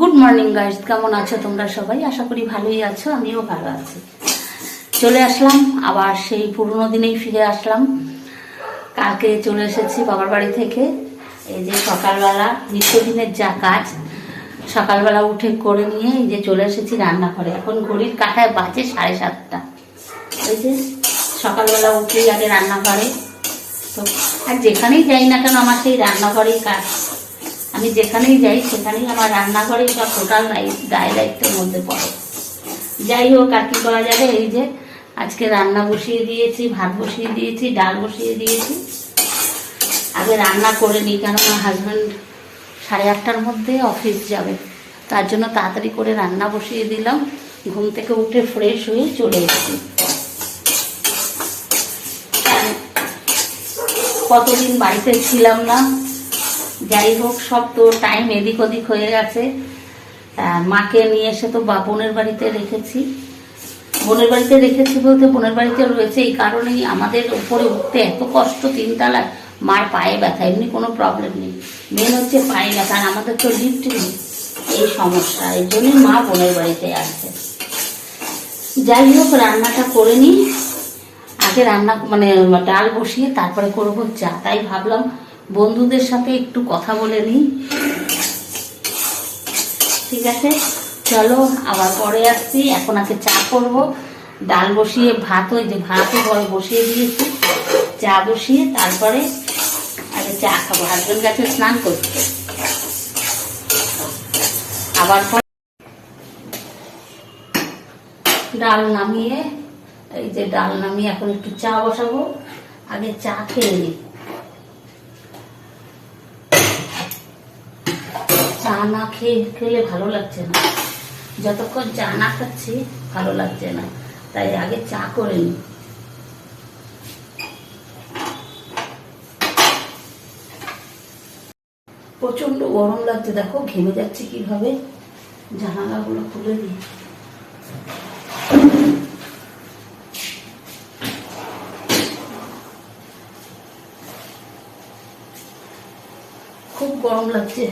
Good morning guys কেমন আছো তোমরা সবাই? আশা করি ভালোই আছো, আমিও ভালো আছি। চলে আসলাম, আবার সেই পুরনো দিনেই ফিরে আসলাম। কালকে চলে এসেছি বাবার বাড়ি থেকে। এই যে সকালবেলা, নিত্যদিনের যা কাজ, সকালবেলা উঠে করে নিয়ে এই যে চলে এসেছি রান্নাঘরে। এখন ঘড়ির কাঁটায় বাজে সাড়ে সাতটা। এই যে সকালবেলা উঠেই আগে রান্নাঘরে। তো আর যেখানেই যাই না কেন, আমার সেই রান্নাঘরেই কাজ। আমি যেখানেই যাই, সেখানেই আমার রান্নাঘরে সব টোটাল দায় দায়িত্বের মধ্যে পড়ে। যাই হোক, আর কি করা যাবে? এই যে, আজকে রান্না বসিয়ে দিয়েছি, ভাত বসিয়ে দিয়েছি, ডাল বসিয়ে দিয়েছি। আগে রান্না করে নিই কেন আমার হাজব্যান্ড সাড়ে আটটার মধ্যে অফিস যাবে। তার জন্য তাড়াতাড়ি করে রান্না বসিয়ে দিলাম। ঘুম থেকে উঠে ফ্রেশ হয়ে চলে এসেছি। কতদিন বাড়িতে ছিলাম না যাই হোক, সব তো টাইম এদিক ওদিক হয়ে গেছে। মাকে নিয়ে এসে তো বা বোনের বাড়িতে রেখেছি। বোনের বাড়িতে রেখেছি বলতে বোনের বাড়িতে রয়েছে এই কারণেই আমাদের উপরে উঠতে এত কষ্ট তিনতলায় মার পায়ে ব্যথা, এমনি কোনো প্রবলেম নেই। মেন হচ্ছে পায়ে ব্যথা, আর আমাদের তো লিফট নেই। এই সমস্যা, এই জন্যই মা বোনের বাড়িতে আসছে যাই হোক, রান্নাটা করে নিই। আগে রান্না মানে ডাল বসিয়ে তারপরে করব চা। তাই ভাবলাম বন্ধুদের সাথে একটু কথা বলে নিই। ঠিক আছে? চলো, আবার পরে আসছি। এখন আগে চা করব। ডাল বসিয়ে ভাত, ওই যে ভাতও পরে বসিয়ে দিয়েছি। চা বসিয়ে তারপরে আগে চা খাব। হাজবেন্ড গাছে স্নান করতে। আবার ডাল নামিয়ে, এই যে ডাল নামিয়ে এখন একটু চা বসাবো। আগে চা খেয়ে নিই চা না খেয়ে খেলে ভালো লাগছে না। যতক্ষণ চা না খাচ্ছি, ভালো লাগছে না। তাই আগে চা করে নিই প্রচণ্ড গরম লাগছে, দেখো, ঘেমে যাচ্ছে কীভাবে। জানালাগুলো খুলে দিই। খুব গরম লাগছে।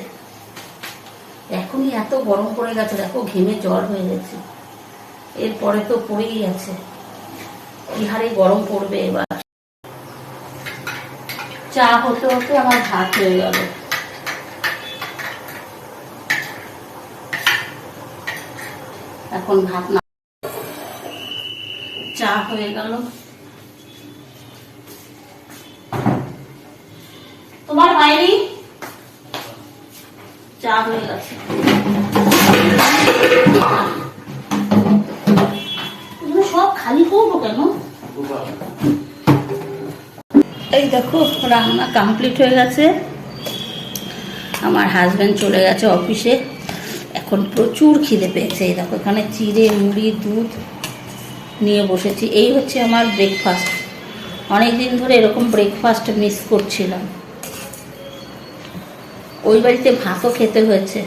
এখনই এত গরম পড়ে গেছে, দেখো ঘেমে জ্বর হয়ে গেছে। এরপরে তো পড়েই আছে। কি হারে গরম পড়বে এবার। চা হতে হতে আমার ভাত হয়ে গেল। এখন ভাত না চা হয়ে গেল তোমার বাইরে চা হয়ে গেছে। সব খালি করব কেন? এই দেখো, রান্না কমপ্লিট হয়ে গেছে। আমার হাজব্যান্ড চলে গেছে অফিসে এখন প্রচুর খিদে পেয়েছে। এই দেখো, এখানে চিড়ে, মুড়ি, দুধ নিয়ে বসেছি। এই হচ্ছে আমার ব্রেকফাস্ট অনেক দিন ধরে এরকম ব্রেকফাস্ট মিস করছিলাম। ওই বাড়িতে ভাতও খেতে হয়েছে।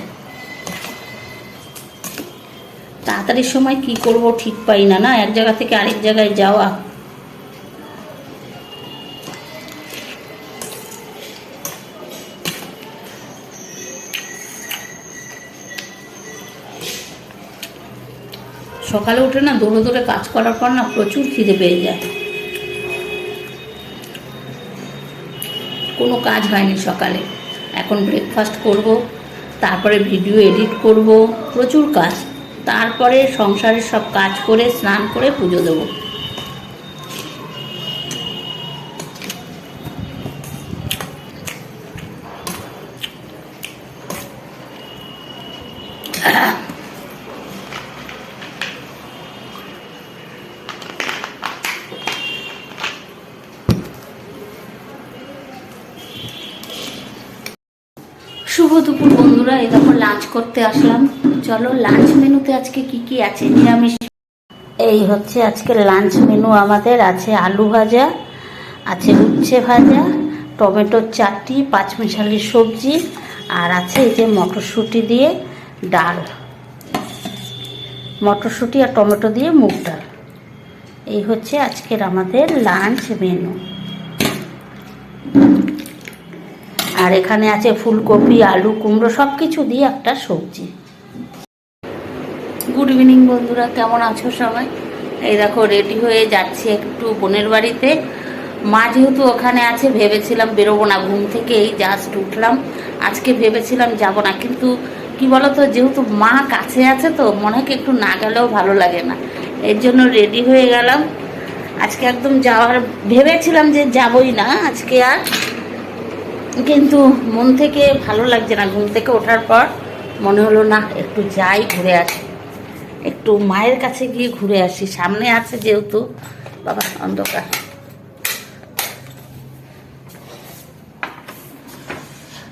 তাড়াতাড়ির সময় কি করব ঠিক পাই না না? এক জায়গা থেকে আরেক জায়গায় যাওয়া। সকালে উঠে না দৌড়ে দৌড়ে কাজ করার পর না প্রচুর খিদে পেয়ে যায়। কোনো কাজ হয়নি সকালে। এখন ব্রেকফাস্ট করব, তারপরে ভিডিও এডিট করব, প্রচুর কাজ। তারপরে সংসারের সব কাজ করে, স্নান করে পুজো দেবো। শুভ দুপুর বন্ধুরা, এই দেখো লাঞ্চ করতে আসলাম। চলো লাঞ্চ মেনুতে আজকে কি কি আছে? নিরামিষ। এই হচ্ছে আজকে লাঞ্চ মেনু আমাদের, আছে আলু ভাজা, আছে উচ্ছে ভাজা, টমেটোর চাটনি, পাঁচমিশালি সবজি, আর আছে এই যে মটরশুঁটি দিয়ে ডাল। মটরশুঁটি আর টমেটো দিয়ে মুগ ডাল। এই হচ্ছে আজকের আমাদের লাঞ্চ মেনু আর এখানে আছে ফুলকপি, আলু, কুমড়ো সব কিছু দিয়ে একটা সবজি। গুড ইভিনিং বন্ধুরা, কেমন আছো সবাই? এই দেখো রেডি হয়ে যাচ্ছি একটু বোনের বাড়িতে। মা যেহেতু ওখানে আছে, ভেবেছিলাম বেরোবো না, ঘুম থেকে এই জাস্ট উঠলাম। আজকে ভেবেছিলাম যাব না, কিন্তু কি বলতো, যেহেতু মা কাছে আছে তো, মনে হয় একটু না গেলেও ভালো লাগে না। এর জন্য রেডি হয়ে গেলাম। আজকে একদম যাওয়ার, ভেবেছিলাম যে যাবই না, আজকে আর কিন্তু মন থেকে ভালো লাগছে না। ঘুম থেকে ওঠার পর মনে হলো, না, একটু যাই ঘুরে আসি। একটু মায়ের কাছে গিয়ে ঘুরে আসি। সামনে আছে যেহেতু, বাবা, অন্ধকার।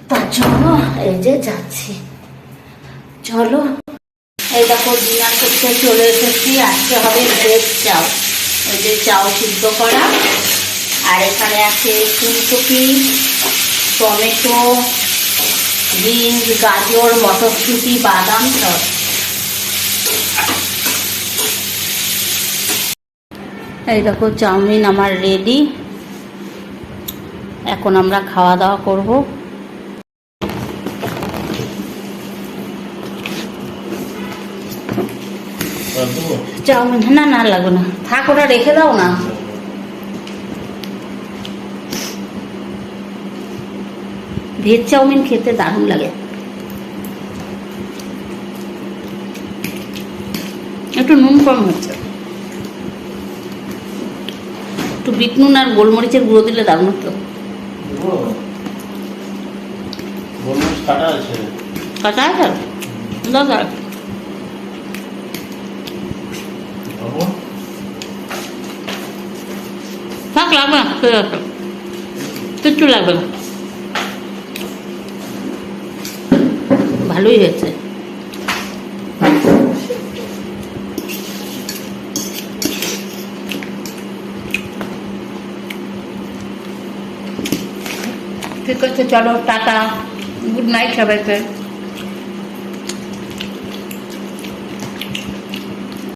তার জন্য এই যে যাচ্ছি। চলো। এই দেখো, ডিনার করতে চলে এসেছি। আজকে হবে ভেজ চাও। এই যে চাও সিদ্ধ করা। আর এখানে আছে ফুলকপি। টমেটো বিনস গাজর মটরশুঁটি বাদাম সব। এই দেখো চাউমিন আমার রেডি এখন আমরা খাওয়া দাওয়া করব। চাউমিন না না লাগবে না। থাক ওটা রেখে দাও না। ভেজ চাউমিন খেতে দারুণ লাগে। একটু নুন কম হচ্ছে। একটু বিট নুন আর গোলমরিচের গুঁড়ো দিলে দারুণ হতো। কাটা আছে কাঁচা আছে? লবণ থাক, লাগবে না কিচ্ছু লাগবে না। ভালোই হয়েছে। ঠিক আছে চলো টাটা। গুড নাইট সবাইকে।